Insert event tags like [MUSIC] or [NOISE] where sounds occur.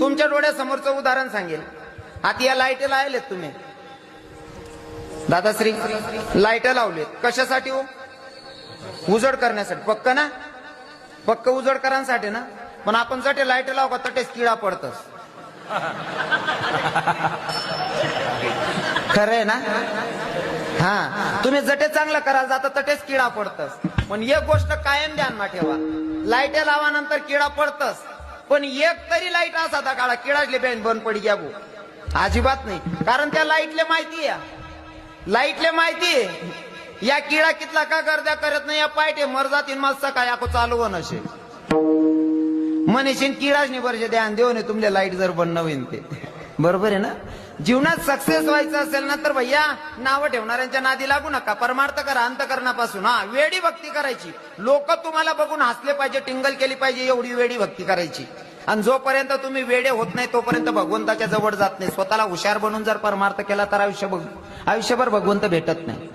तुमच्या डोळ्यासमोरचं उदाहरण सांगेल आता या लाइट लावलेत तुम्ही. दादाश्री लाइट लावलेत. कशासाठी हो? उजड करण्यासाठी. पक्क ना? पक्क उजड करण्यासाठी ना? पण आपण जटे लाइट लाव का तटेच किडा पडतस [LAUGHS] खरंय ना? हा. तुम्ही जटे चांगलं कराल जाता तटेच किडा पडतस पण एक गोष्ट कायम ध्यानमा ठेवा. लाइट लावानंतर किडा पडतस पण एक तरी लाइट असा था काळा किडाजले बँड बंद पडी घ्या भाऊ. अजिबात नाही. कारण त्या लाईटले माहिती आहे. लाईटले माहिती आहे. या किडा कितला का गर्द्या करत नाही या पायटे मर जातील मस्त काय ako चालू होणं असे. मनीषीन किडाच बरं ध्यान देऊ नये तुमले लाइट जर बंद होईन ते. बरोबर आहे ना? जीवनात सक्सेस व्हायचं असेल ना तर भैया नावं ठेवणाऱ्यांच्या नादी लागू नका. परमार्थ करा अंतकरणापासून. हा वेडी भक्ती करायची. लोक तुम्हाला बघून हसले पाहिजे टिंगल केली पाहिजे एवढी वेडी भक्ती करायची. आणि जोपर्यंत तुम्ही वेडे होत नाही तोपर्यंत भगवंताच्या जवळ जात नाही. स्वतःला हुशार बनून जर परमार्थ केला तर आयुष्य आयुष्यभर भगवंत भेटत नाही.